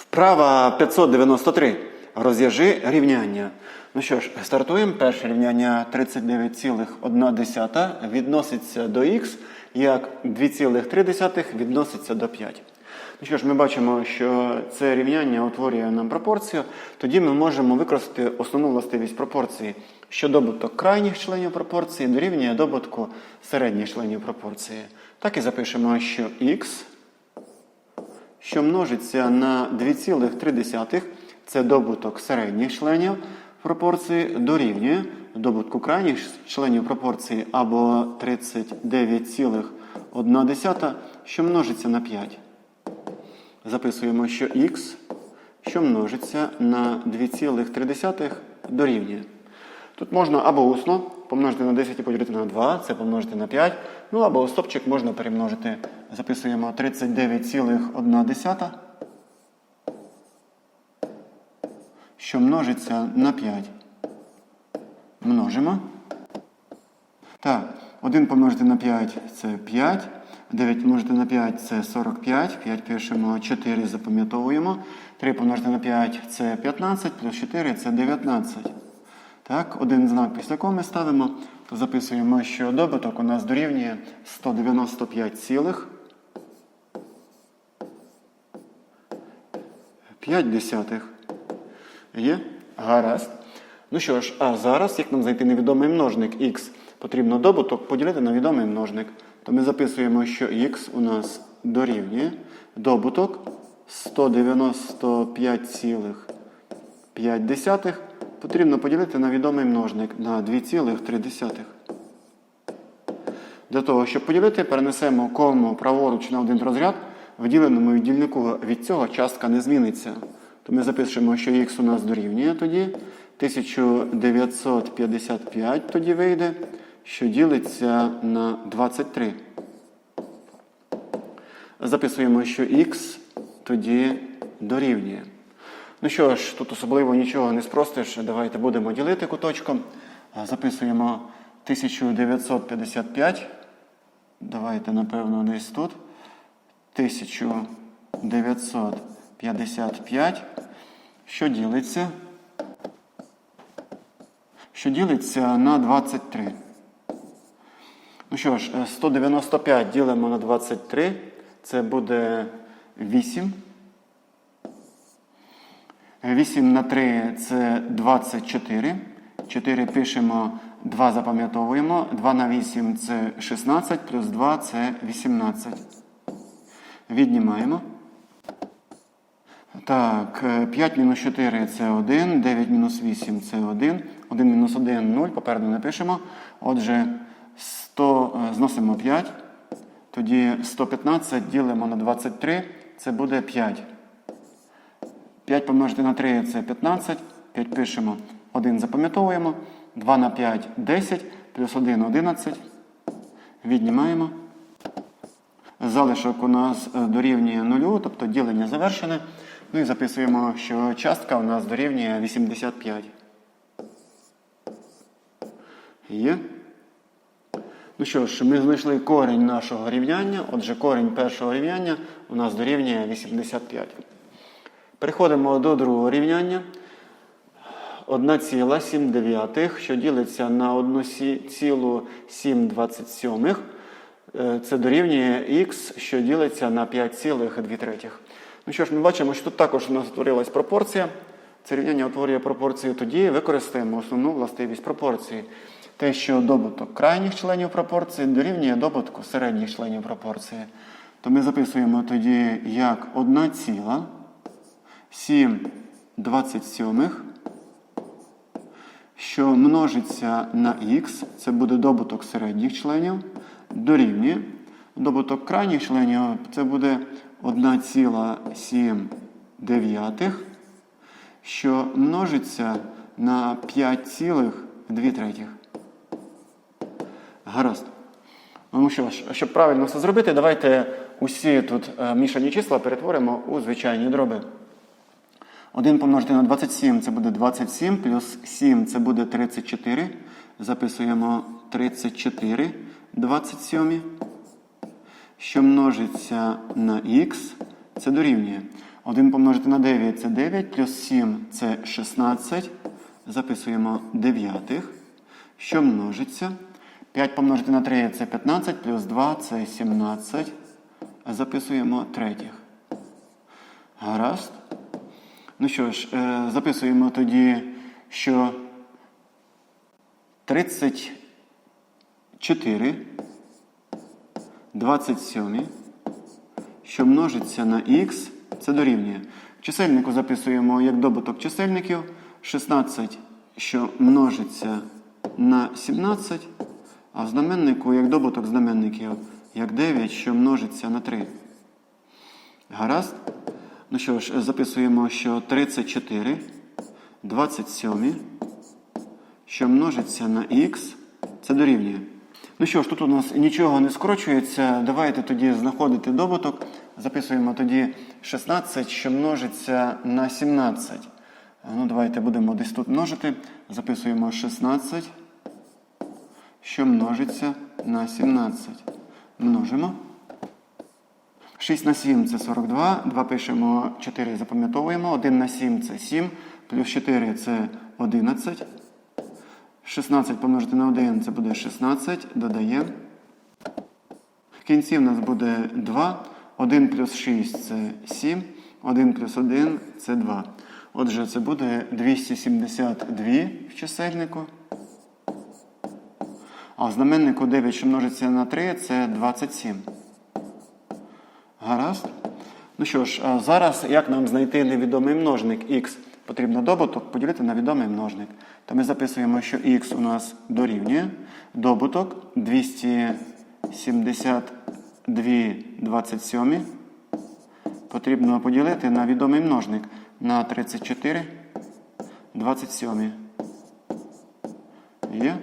Вправа 593. Розв'яжи рівняння. Ну що ж, стартуємо. Перше рівняння 39,1 відноситься до х, як 2,3 відноситься до 5. Ну що ж, ми бачимо, що це рівняння утворює нам пропорцію. Тоді ми можемо використати основну властивість пропорції, що добуток крайніх членів пропорції дорівнює добутку середніх членів пропорції. Так і запишемо, що х що множиться на 2,3, це добуток середніх членів пропорції, дорівнює добутку крайніх членів пропорції або 39,1, що множиться на 5. Записуємо, що х, що множиться на 2,3 дорівнює. Тут можна або усно помножити на 10 і поділити на 2, це помножити на 5. Ну або стопчик можна перемножити. Записуємо 39,1, що множиться на 5. Множимо. Так, 1 помножити на 5 це 5. 9 помножити на 5 це 45. 5 пишемо, 4 запам'ятовуємо. 3 помножити на 5 це 15, плюс 4 це 19. Так, один знак після коми ставимо, то записуємо, що добуток у нас дорівнює 195 цілих 5 десятих. Є? Гаразд. Ну що ж, а зараз, як нам знайти невідомий множник х, потрібно добуток поділити на відомий множник. То ми записуємо, що х у нас дорівнює добуток 195,5 потрібно поділити на відомий множник на 2,3. Для того, щоб поділити, перенесемо кому праворуч на один розряд. В діленому віддільнику від цього частка не зміниться. То ми запишемо, що х у нас дорівнює тоді. 1955 тоді вийде, що ділиться на 23. Записуємо, що х тоді дорівнює. Ну що ж, тут особливо нічого не спростиш. Давайте будемо ділити куточком. Записуємо 1955. Давайте, напевно, десь тут. 1955. Що ділиться? Що ділиться на 23. Ну що ж, 195 ділимо на 23. Це буде 8. 8 на 3 це 24. 4 пишемо, 2 запам'ятовуємо. 2 на 8 це 16, плюс 2 це 18. Віднімаємо. Так, 5 мінус 4 це 1, 9 мінус 8 це 1. 1 мінус 1 0, попереду не пишемо. Отже, 100, зносимо 5. Тоді 115 ділимо на 23, це буде 5. 5 помножити на 3 це 15. 5 пишемо, 1 запам'ятовуємо. 2 на 5 10, плюс 1 11. Віднімаємо. Залишок у нас дорівнює 0, тобто ділення завершене. Ну і записуємо, що частка у нас дорівнює 85. Є. Ну що ж, ми знайшли корінь нашого рівняння. Отже, корінь першого рівняння у нас дорівнює 85. Переходимо до другого рівняння. 1,7, що ділиться на 1,727. Це дорівнює х, що ділиться на 5,2. Ну що ж, ми бачимо, що тут також у нас утворилась пропорція. Це рівняння утворює пропорцію. Тоді використаємо основну властивість пропорції. Те, що добуток крайніх членів пропорції дорівнює добутку середніх членів пропорції. То ми записуємо тоді як 1 ціла. 7 27, що множиться на х, це буде добуток середніх членів, дорівнює. Добуток крайніх членів це буде 1,7, що множиться на 5,2. Гаразд. Ну що ж, щоб правильно все зробити, давайте усі тут мішані числа перетворимо у звичайні дроби. 1 помножити на 27 це буде 27, плюс 7 це буде 34. Записуємо 34, 27, що множиться на х, це дорівнює. 1 помножити на 9 це 9, плюс 7 це 16. Записуємо дев'ятих, що множиться. 5 помножити на 3 це 15, плюс 2 це 17. Записуємо третіх. Гаразд. Ну що ж, е, записуємо тоді, що 34, 27, що множиться на х, це дорівнює. Чисельнику записуємо як добуток чисельників 16, що множиться на 17, а в знаменнику як добуток знаменників як 9, що множиться на 3. Гаразд? Ну що ж, записуємо, що 34, 27, що множиться на х, це дорівнює. Ну що ж, тут у нас нічого не скорочується. Давайте тоді знаходити добуток. Записуємо тоді 16, що множиться на 17. Ну, давайте будемо десь тут множити. Записуємо 16, що множиться на 17. Множимо. 6 на 7 це 42. 2 пишемо, 4 запам'ятовуємо. 1 на 7 це 7, плюс 4 це 11. 16 помножити на 1 це буде 16. Додаємо. В кінці в нас буде 2. 1 плюс 6 це 7. 1 плюс 1 це 2. Отже, це буде 272 в чисельнику. А в знаменнику 9, що множиться на 3, це 27. Ну що ж, зараз як нам знайти невідомий множник х? Потрібно добуток поділити на відомий множник. То ми записуємо, що х у нас дорівнює добуток 272 27. Потрібно поділити на відомий множник на 34 27. Є?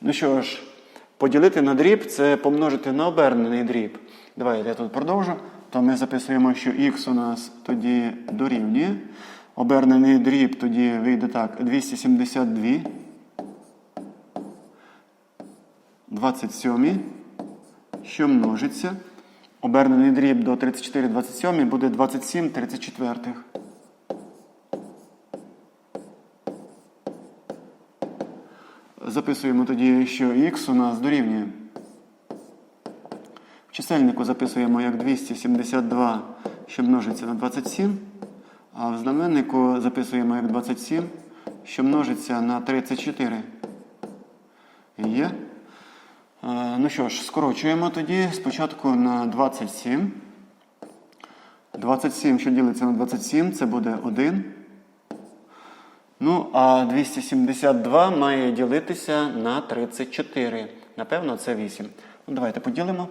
Ну що ж, поділити на дріб це помножити на обернений дріб. Давайте я тут продовжу. То ми записуємо, що х у нас тоді дорівнює. Обернений дріб тоді вийде так: 272. 27, що множиться. Обернений дріб до 34 27 буде 27 34. Записуємо тоді, що х у нас дорівнює. Чисельнику записуємо як 272, що множиться на 27. А в знаменнику записуємо як 27, що множиться на 34. Є. Е, Ну що ж, скорочуємо тоді спочатку на 27. 27, що ділиться на 27, це буде 1. Ну, а 272 має ділитися на 34. Напевно, це 8. Ну, давайте поділимо.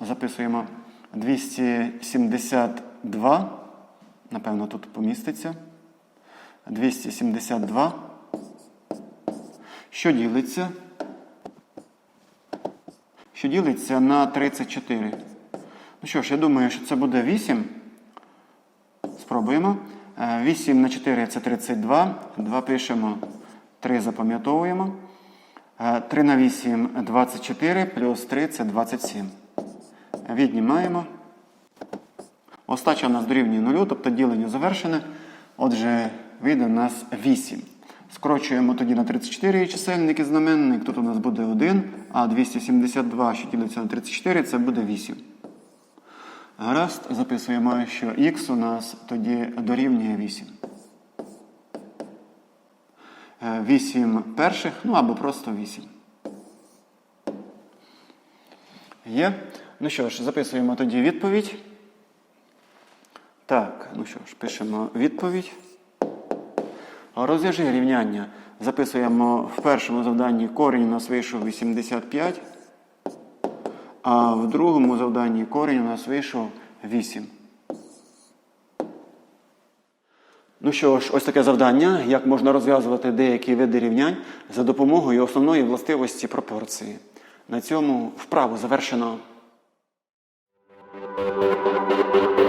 Записуємо 272. Напевно, тут поміститься. 272. Що ділиться? Що ділиться на 34. Ну що ж, я думаю, що це буде 8. Спробуємо. Е, 8 на 4 це 32. 2 пишемо, 3 запам'ятовуємо. Е, 3 на 8 24, плюс 3 це 27. Віднімаємо. Остача у нас дорівнює 0, тобто ділення завершене. Отже, вийде у нас 8. Скорочуємо тоді на 34 чисельник і знаменник. Тут у нас буде 1, а 272, що ділиться на 34, це буде 8. Гаразд, записуємо, що х у нас тоді дорівнює 8. 8 перших, ну або просто 8. Є. Ну що ж, записуємо тоді відповідь. Так, ну що ж, пишемо відповідь. Розв'яжи рівняння. Записуємо в першому завданні корінь у нас вийшов 85, а в другому завданні корінь у нас вийшов 8. Ну що ж, ось таке завдання, як можна розв'язувати деякі види рівнянь за допомогою основної властивості пропорції. На цьому вправу завершено. Música